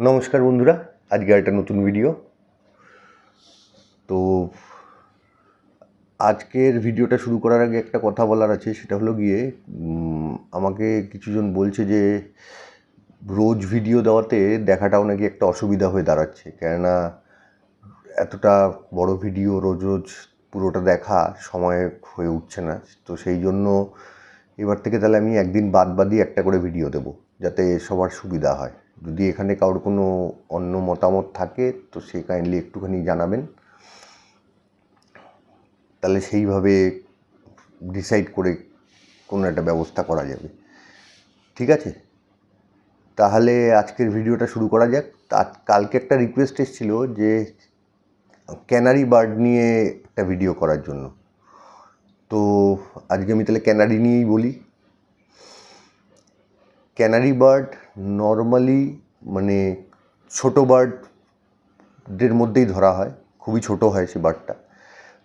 নমস্কার বন্ধুরা, আজকে একটা নতুন ভিডিও তো আজকের ভিডিওটা শুরু করার আগে একটা কথা বলার আছে, সেটা হলো গিয়ে আমাকে কিছুজন বলছে যে, রোজ ভিডিও দেওয়াতে দেখাটাও নাকি একটা অসুবিধা হয়ে দাঁড়াচ্ছে। কেননা, এতটা বড় ভিডিও রোজ রোজ পুরোটা দেখা সময় হয়ে উঠছে না। তো সেই জন্য এবার থেকে তাহলে আমি একদিন বাদ বাদই একটা করে ভিডিও দেবো, যাতে সবার সুবিধা হয়। যদি এখানে কারোর কোনো অন্য মতামত থাকে, তো সে কাইন্ডলি একটুখানি জানাবেন। তাহলে সেইভাবে ডিসাইড করে কোনো একটা ব্যবস্থা করা যাবে। ঠিক আছে? তাহলে আজকের ভিডিওটা শুরু করা যাক। কালকে একটা রিকোয়েস্ট এসেছিল যে ক্যানারি বার্ড নিয়ে একটা ভিডিও করার জন্য। তো আজকে আমি তাহলে ক্যানারি নিয়েই বলি। ক্যানারি বার্ড নর্মালি মানে ছোটো বার্ডদের মধ্যেই ধরা হয়, খুবই ছোট হয় সে বার্ডটা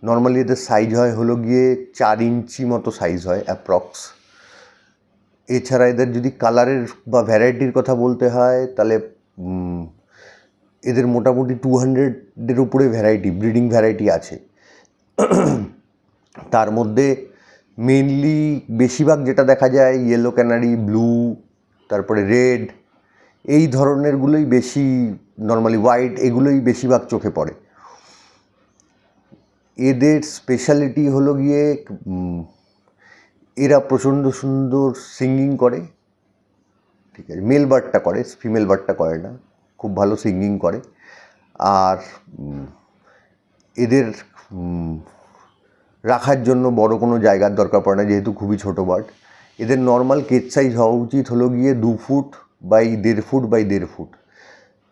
নর্মালি এদের সাইজ হয় হলো গিয়ে চার ইঞ্চি মতো সাইজ হয় অ্যাপ্রক্স এছাড়া এদের যদি কালারের বা ভ্যারাইটির কথা বলতে হয়, তাহলে এদের মোটামুটি টু হান্ড্রেডের উপরে ভ্যারাইটি ব্রিডিং ভ্যারাইটি আছে। তার মধ্যে মেনলি বেশিরভাগ যেটা দেখা যায় ইয়েলো ক্যানারি ব্লু তারপরে রেড, এই ধরনেরগুলোই বেশি নর্মালি হোয়াইট, এগুলোই বেশিরভাগ চোখে পড়ে। এদের স্পেশালিটি হলো গিয়ে এরা প্রচণ্ড সুন্দর সিঙ্গিং করে, ঠিক আছে মেল বার্ডটা করে ফিমেল বার্ডটা করে না, খুব ভালো সিঙ্গিং করে। আর এদের রাখার জন্য বড় কোনো জায়গার দরকার পড়ে না, যেহেতু খুবই ছোটো বার্ড এদের নর্মাল কেজ সাইজ হওয়া উচিত হলো গিয়ে দু ফুট বাই দেড় ফুট বাই দেড় ফুট।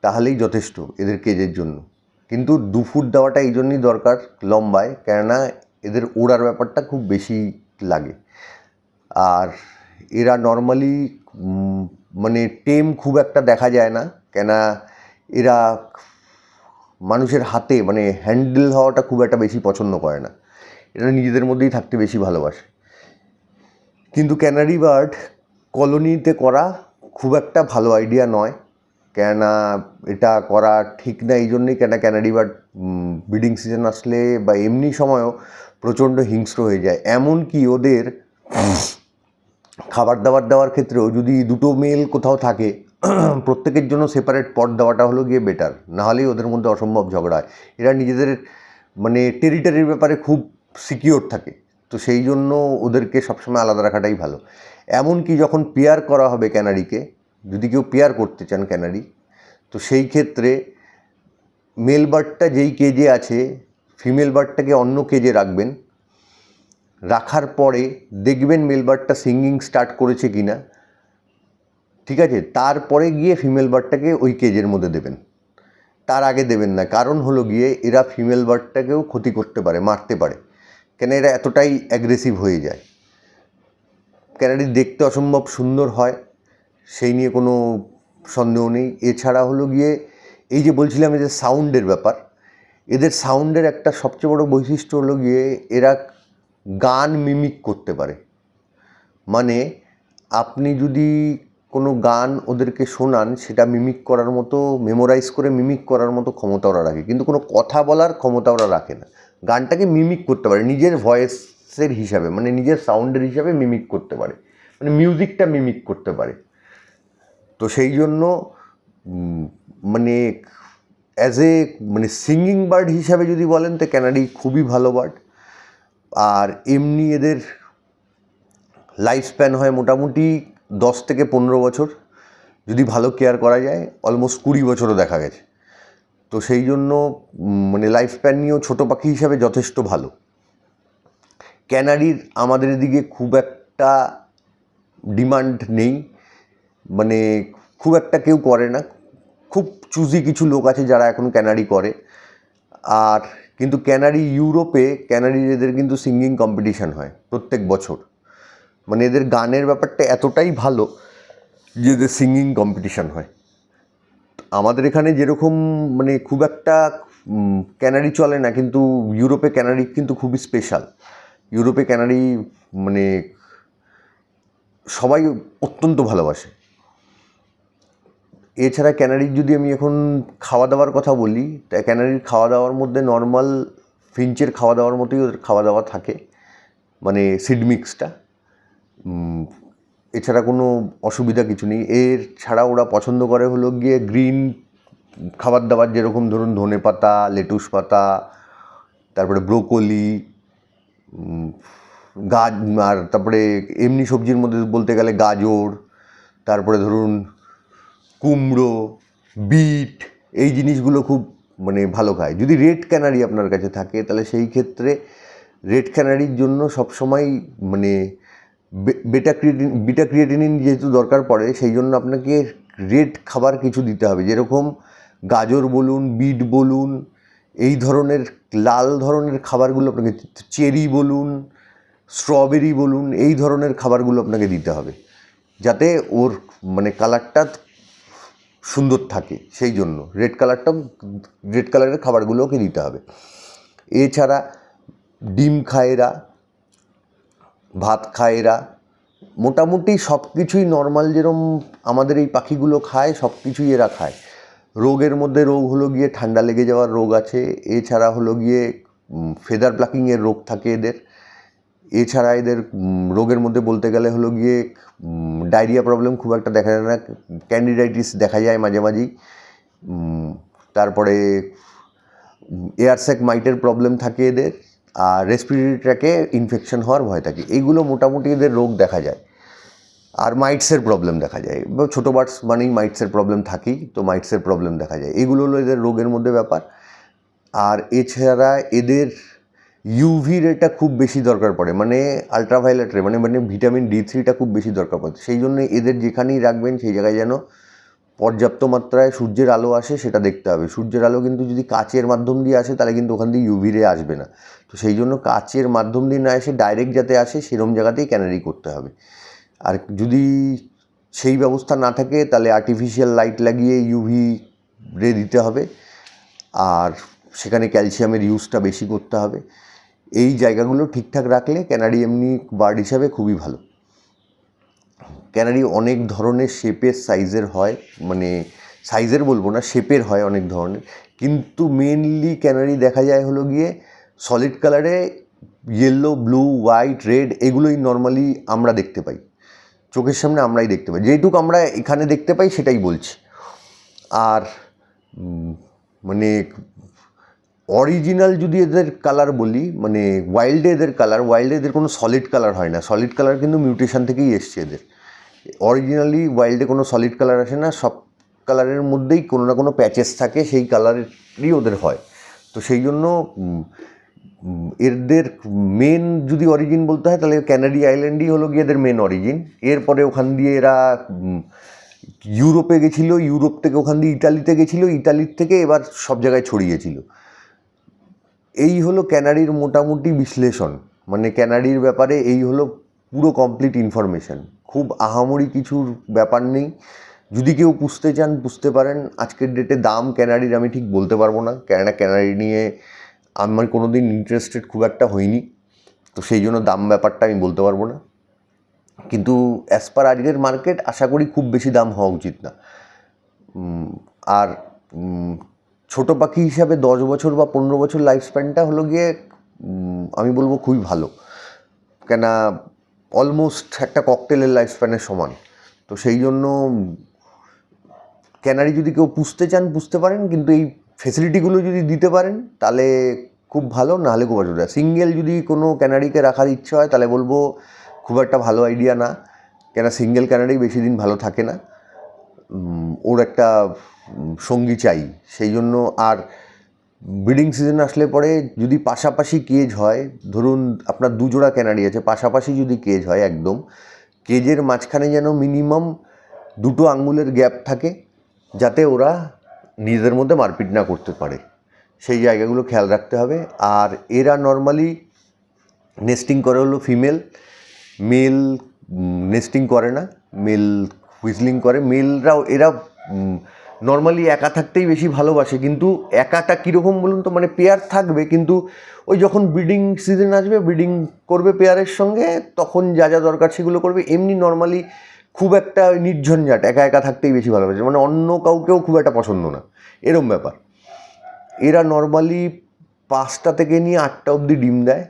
তাহলেই যথেষ্ট এদের কেজের জন্য। কিন্তু দু ফুট দেওয়াটা এই জন্যই দরকার লম্বায়, কেননা এদের ওড়ার ব্যাপারটা খুব বেশি লাগে। আর এরা নর্মালি মানে টেম খুব একটা দেখা যায় না কেন এরা মানুষের হাতে মানে হ্যান্ডেল হওয়াটা খুব একটা বেশি পছন্দ করে না। এরা নিজেদের মধ্যেই থাকতে বেশি ভালোবাসে। কিন্তু ক্যানারি বার্ড কলোনিতে করা খুব একটা ভালো আইডিয়া নয়। কেননা এটা করা ঠিক না, এই জন্যই কেন ক্যানারি বার্ড ব্রিডিং সিজন আসলে বা এমনি সময়ও প্রচণ্ড হিংস্র হয়ে যায়। এমনকি ওদের খাবার দাবার দেওয়ার ক্ষেত্রেও যদি দুটো মেল কোথাও থাকে, প্রত্যেকের জন্য সেপারেট পট দেওয়াটা হলো গিয়ে বেটার নাহলেই ওদের মধ্যে অসম্ভব ঝগড়া হয়। এরা নিজেদের মানে টেরিটারির ব্যাপারে খুব সিকিওর থাকে। তো সেই জন্য ওদেরকে সবসময় আলাদা রাখাটাই ভালো। এমনকি যখন পেয়ার করা হবে ক্যানারিকে, যদি কেউ পেয়ার করতে চান ক্যানারি, তো সেই ক্ষেত্রে মেল বার্ডটা যেই কেজে আছে ফিমেল বার্ডটাকে অন্য কেজে রাখবেন। রাখার পরে দেখবেন মেল বার্ডটা সিঙ্গিং স্টার্ট করেছে কি না ঠিক আছে? তারপরে গিয়ে ফিমেল বার্ডটাকে ওই কেজের মধ্যে দেবেন। তার আগে দেবেন না। কারণ হলো গিয়ে এরা ফিমেল বার্ডটাকেও ক্ষতি করতে পারে, মারতে পারে। কেন এরা এতটাই অ্যাগ্রেসিভ হয়ে যায়? ক্যানারি দেখতে অসম্ভব সুন্দর হয়? সেই নিয়ে কোনো সন্দেহ নেই। এছাড়া হলো গিয়ে, এই যে বলছিলাম এদের সাউন্ডের ব্যাপার, এদের সাউন্ডের একটা সবচেয়ে বড় বৈশিষ্ট্য হলো গিয়ে এরা গান মিমিক করতে পারে। মানে আপনি যদি কোনো গান ওদেরকে শোনান, সেটা মিমিক করার মতো মেমোরাইজ করে মিমিক করার মতো ক্ষমতা ওরা রাখে। কিন্তু কোনো কথা বলার ক্ষমতা ওরা রাখে না। গানটাকে মিমিক করতে পারে, নিজের ভয়েসের হিসাবে মানে নিজের সাউন্ডের হিসাবে মিমিক করতে পারে মানে মিউজিকটা মিমিক করতে পারে। তো সেই জন্য মানে অ্যাজ এ মানে সিঙ্গিং বার্ড হিসাবে যদি বলেন, তো ক্যানাডি খুবই ভালো বার্ড আর এমনি এদের লাইফ স্প্যান হয় মোটামুটি দশ থেকে পনেরো বছর। যদি ভালো কেয়ার করা যায় অলমোস্ট কুড়ি বছরও দেখা গেছে। তো সেই জন্য মানে লাইফ স্প্যান নিয়েও ছোটো পাখি হিসাবে যথেষ্ট ভালো। ক্যানারির আমাদের এদিকে খুব একটা ডিমান্ড নেই। মানে খুব একটা কেউ করে না। খুব চুজি কিছু লোক আছে যারা এখন ক্যানারি করে। আর কিন্তু ক্যানারি ইউরোপে, ক্যানারির এদের কিন্তু সিঙ্গিং কম্পিটিশান হয় প্রত্যেক বছর। মানে এদের গানের ব্যাপারটা এতটাই ভালো যে এদের সিঙ্গিং কম্পিটিশান হয়। আমাদের এখানে যেরকম মানে খুব একটা ক্যানারি চলে না, কিন্তু ইউরোপে ক্যানারি কিন্তু খুবই স্পেশাল ইউরোপে ক্যানারি মানে সবাই অত্যন্ত ভালোবাসে। এছাড়া ক্যানারির যদি আমি এখন খাওয়া দাওয়ার কথা বলি, তা ক্যানারির খাওয়া দাওয়ার মধ্যে নর্মাল ফিঞ্চের খাওয়া দাওয়ার মতোই ওদের খাওয়া দাওয়া থাকে। মানে সিড মিক্সটা এছাড়া কোনো অসুবিধা কিছু নেই। এর ছাড়া ওরা পছন্দ করে হলো গিয়ে গ্রিন খাবার দাবার যেরকম ধরুন ধনে পাতা, লেটুস পাতা, তারপরে ব্রোকলি গাজ আর তারপরে এমনি সবজির মধ্যে বলতে গেলে গাজর, তারপরে ধরুন কুমড়ো, বিট, এই জিনিসগুলো খুব মানে ভালো খায়। যদি রেড ক্যানারি আপনার কাছে থাকে, তাহলে সেই ক্ষেত্রে রেড ক্যানারির জন্য সবসময় মানে বেটা ক্রিয়েটিন বিটা ক্রিয়েটিনিন যেহেতু দরকার পড়ে, সেই জন্য আপনাকে রেড খাবার কিছু দিতে হবে। যেরকম গাজর বলুন, বিট বলুন, এই ধরনের, লাল ধরনের খাবারগুলো আপনাকে চেরি বলুন স্ট্রবেরি বলুন, এই ধরনের খাবারগুলো আপনাকে দিতে হবে। যাতে ওর মানে কালারটা সুন্দর থাকে, সেই জন্য। রেড কালারটা রেড কালারের খাবারগুলো ওকে দিতে হবে। এছাড়া ডিম খায় এরা ভাত খায় এরা। মোটামুটি সব কিছুই নর্মাল যেরম আমাদের এই পাখিগুলো খায় সব কিছুই এরা খায়। রোগের মধ্যে রোগ হলো গিয়ে ঠান্ডা লেগে যাওয়ার রোগ আছে। এছাড়া হলো গিয়ে ফেদার প্লাকিংয়ের রোগ থাকে এদের। এছাড়া এদের রোগের মধ্যে বলতে গেলে হলো গিয়ে ডায়রিয়া প্রবলেম খুব একটা দেখা যায় না। ক্যান্ডিডাইটিস দেখা যায় মাঝে মাঝেই। তারপরে এয়ারসেক মাইটের প্রবলেম থাকে এদের। আর রেসপিরেটরি ট্র্যাকে ইনফেকশন হওয়ার ভয় থাকে। এইগুলো মোটামুটি এদের রোগ দেখা যায়। আর মাইটসের প্রবলেম দেখা যায়। ছোটো বার্ডস মানেই মাইটসের প্রবলেম থাকেই, তো মাইটসের প্রবলেম দেখা যায়। এগুলো হলো এদের রোগের মধ্যে ব্যাপার। আর এছাড়া এদের ইউভি রেটা খুব বেশি দরকার পড়ে। মানে আলট্রাভায়োলেট রে মানে মানে ভিটামিন ডি থ্রিটা খুব বেশি দরকার পড়ে। সেই জন্য এদের যেখানেই রাখবেন, সেই জায়গায় যেন পর্যাপ্ত মাত্রায় সূর্যের আলো আসে, সেটা দেখতে হবে। সূর্যের আলো কিন্তু যদি কাচের মাধ্যম দিয়ে আসে, তাহলে কিন্তু ওখান দিয়ে ইউভি রে আসবে না। তো সেই জন্য কাচের মাধ্যম দিয়ে না এসে ডাইরেক্ট যাতে আসে, সেরম জায়গাতেই ক্যানারি করতে হবে। আর যদি সেই ব্যবস্থা না থাকে, তাহলে আর্টিফিশিয়াল লাইট লাগিয়ে ইউভি রে দিতে হবে। আর সেখানে ক্যালসিয়ামের ইউজটা বেশি করতে হবে। এই জায়গাগুলো ঠিকঠাক রাখলে ক্যানারি এমনি বার্ড হিসাবে খুবই ভালো। ক্যানারি অনেক ধরনের শেপের সাইজের হয় মানে সাইজের বলব না শেপের হয় অনেক ধরনের। কিন্তু মেনলি ক্যানারি দেখা যায় হলো গিয়ে সলিড কালারে ইয়েলো ব্লু হোয়াইট রেড এগুলোই নর্মালি আমরা দেখতে পাই। চোখের সামনে আমরাই দেখতে পাই। যেটুকু আমরা এখানে দেখতে পাই সেটাই বলছি। আর মানে অরিজিনাল যদি এদের কালার বলি মানে ওয়াইল্ডে এদের কালার ওয়াইল্ডে এদের কোনো সলিড কালার হয় না। সলিড কালার কিন্তু মিউটেশন থেকেই এসছে এদের। অরিজিনালি ওয়াইল্ডে কোনো সলিড কালার আসে না, সব কালারের মধ্যেই কোনো না কোনো প্যাচেস থাকে, সেই কালারেরই ওদের হয়। তো সেই জন্য এদের মেন যদি অরিজিন বলতে হয়, তাহলে ক্যানারি আইল্যান্ডই হলো গিয়ে এদের মেন অরিজিন এরপরে ওখান দিয়ে এরা ইউরোপে গেছিল, ইউরোপ থেকে ওখান দিয়ে ইটালিতে গেছিল ইটালির থেকে এবার সব জায়গায় ছড়িয়েছিল। এই হলো ক্যানারির মোটামুটি বিশ্লেষণ। মানে ক্যানারির ব্যাপারে এই হলো পুরো কমপ্লিট ইনফরমেশন খুব আহামরি কিছুর ব্যাপার নেই। যদি কেউ পুষতে চান, পুষতে পারেন। আজকের ডেটে দাম ক্যানারির আমি ঠিক বলতে পারব না। কেননা ক্যানারি নিয়ে আমার কোনো দিন ইন্টারেস্টেড খুব একটা হয়নি তো সেই জন্য দাম ব্যাপারটা আমি বলতে পারব না। কিন্তু অ্যাজ পার আজকের মার্কেট আশা করি খুব বেশি দাম হওয়া উচিত না। আর ছোট পাখি হিসাবে দশ বছর বা পনেরো বছর লাইফ স্প্যানটা হলো গিয়ে আমি বলব খুবই ভালো। কেন অলমোস্ট একটা ককটেলের লাইফ স্প্যানের সমান। তো সেই জন্য ক্যানারি যদি কেউ পুষতে চান, পুষতে পারেন, কিন্তু এই ফেসিলিটিগুলো যদি দিতে পারেন, তাহলে খুব ভালো, নাহলে খুব অসুবিধা। সিঙ্গেল যদি কোনো ক্যানারিকে রাখার ইচ্ছা হয়, তাহলে বলব খুব একটা ভালো আইডিয়া না। কেন সিঙ্গেল ক্যানারি বেশি দিন ভালো থাকে না। ওর একটা সঙ্গী চাই। সেই জন্য আর ব্রিডিং সিজন আসলে পরে যদি পাশাপাশি কেজ হয়, ধরুন আপনার দুজোড়া ক্যানারি আছে, পাশাপাশি যদি কেজ হয় একদম কেজের মাঝখানে যেন মিনিমাম দুটো আঙ্গুলের গ্যাপ থাকে, যাতে ওরা নিজেদের মধ্যে মারপিট না করতে পারে। সেই জায়গাগুলো খেয়াল রাখতে হবে। আর এরা নর্মালি নেস্টিং করে হলো ফিমেল মেল নেস্টিং করে না মেল হুইসলিং করে মেলরাও এরা নর্মালি একা থাকতেই বেশি ভালোবাসে, কিন্তু একাটা কীরকম বলুন তো? মানে পেয়ার থাকবে, কিন্তু ওই যখন ব্রিডিং সিজন আসবে ব্রিডিং করবে পেয়ারের সঙ্গে, তখন যা যা দরকার সেগুলো করবে। এমনি নর্মালি খুব একটা নির্ঝঞ্ঝাট, একা একা থাকতেই বেশি ভালোবাসে। মানে অন্য কাউকেও খুব একটা পছন্দ না। এরম ব্যাপার। এরা নর্মালি পাঁচটা থেকে নিয়ে আটটা অবধি ডিম দেয়।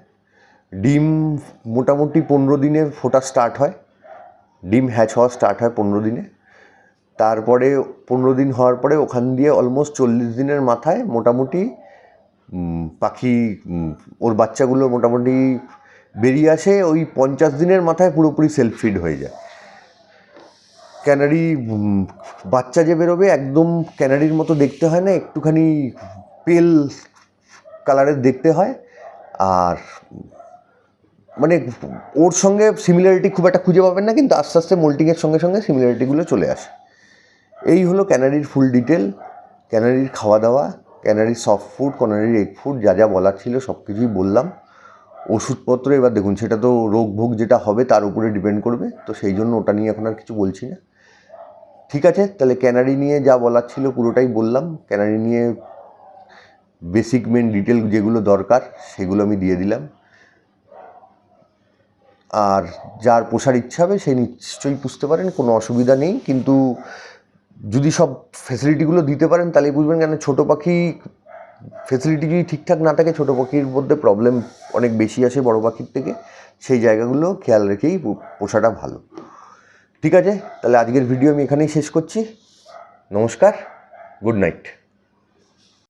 ডিম মোটামুটি পনেরো দিনে ফোটা স্টার্ট হয়। ডিম হ্যাচ হওয়া স্টার্ট হয় পনেরো দিনে। তারপরে পনেরো দিন হওয়ার পরে ওখান দিয়ে অলমোস্ট চল্লিশ দিনের মাথায় মোটামুটি পাখি ওর বাচ্চাগুলো মোটামুটি বেরিয়ে আসে, ওই পঞ্চাশ দিনের মাথায় পুরোপুরি সেলফ ফিড হয়ে যায়। ক্যানারি বাচ্চা যে বেরোবে একদম ক্যানারির মতো দেখতে হয় না, একটুখানি পেল কালারের দেখতে হয়। আর মানে ওর সঙ্গে সিমিলারিটি খুব একটা খুঁজে পাবেন না, কিন্তু আস্তে আস্তে মোল্টিংয়ের সঙ্গে সঙ্গে সিমিলারিটিগুলো চলে আসে। এই হলো ক্যানারির ফুল ডিটেল, ক্যানারির খাওয়া দাওয়া ক্যানারির সফট ফুড ক্যানারির এগ ফুড যা যা বলার ছিল সব কিছুই বললাম। ওষুধপত্র এবার দেখুন, সেটা তো রোগ ভোগ যেটা হবে তার উপরে ডিপেন্ড করবে, তো সেই জন্য ওটা নিয়ে এখন আর কিছু বলছি না। ঠিক আছে, তাহলে ক্যানারি নিয়ে যা বলার ছিল পুরোটাই বললাম। ক্যানারি নিয়ে বেসিক মেন ডিটেল যেগুলো দরকার, সেগুলো আমি দিয়ে দিলাম। আর যার পোষার ইচ্ছা হবে, সে নিশ্চয়ই পুষতে পারেন, কোনো অসুবিধা নেই। কিন্তু যদি সব ফেসিলিটিগুলো দিতে পারেন, তাহলে বুঝবেন কেন ছোটো পাখি ফেসিলিটি যদি ঠিকঠাক না থাকে, ছোটো পাখির মধ্যে প্রবলেম অনেক বেশি আসে বড়ো পাখির থেকে। সেই জায়গাগুলো খেয়াল রেখেই পোষাটা ভালো। ঠিক আছে? তাহলে আজকের ভিডিও আমি এখানেই শেষ করছি। নমস্কার গুড নাইট